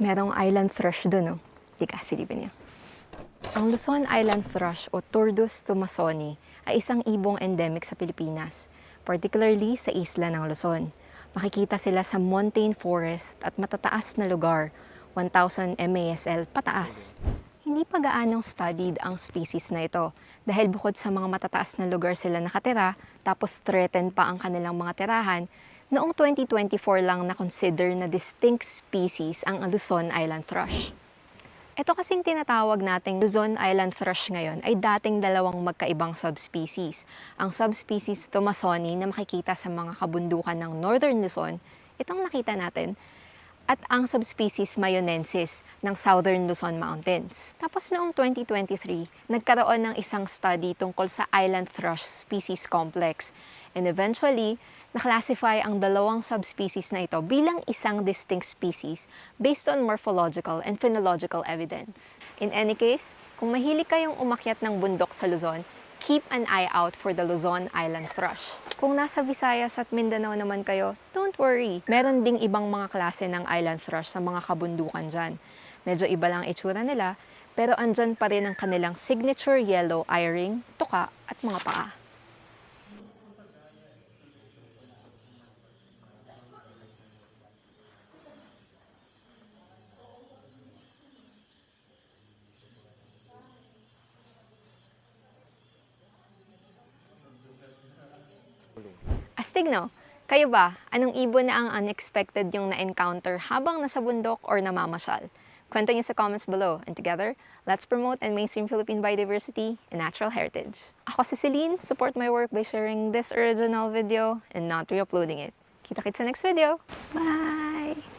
Merong island thrush doon, no? Lika, silipin niya. Ang Luzon Island thrush o Turdus tumasoni ay isang ibong endemic sa Pilipinas, particularly sa isla ng Luzon. Makikita sila sa montane forest at matataas na lugar, 1,000 MASL pataas. Hindi pa gaanong studied ang species na ito dahil bukod sa mga matataas na lugar sila nakatira, tapos threatened pa ang kanilang mga tirahan, noong 2024 lang na-consider na distinct species ang Luzon Island thrush. Ito kasing tinatawag nating Luzon Island thrush ngayon ay dating dalawang magkaibang subspecies. Ang subspecies Tomasoni na makikita sa mga kabundukan ng Northern Luzon, itong nakita natin, at ang subspecies Mayonensis ng Southern Luzon Mountains. Tapos noong 2023, nagkaroon ng isang study tungkol sa island thrush species complex. And eventually, naklasify ang dalawang subspecies na ito bilang isang distinct species based on morphological and phenological evidence. In any case, kung mahilig kayong umakyat ng bundok sa Luzon, keep an eye out for the Luzon Island thrush. Kung nasa Visayas at Mindanao naman kayo, don't worry. Meron ding ibang mga klase ng island thrush sa mga kabundukan dyan. Medyo iba lang itsura nila, pero andyan pa rin ang kanilang signature yellow eye-ring, tuka at mga paa. Astig no? Kayo ba, anong ibon na ang unexpected yung na-encounter habang nasa bundok or namamasyal? Kwento niyo sa comments below. And together, let's promote and mainstream Philippine biodiversity and natural heritage. Ako si Celine. Support my work by sharing this original video and not re-uploading it. Kita-kits sa next video. Bye!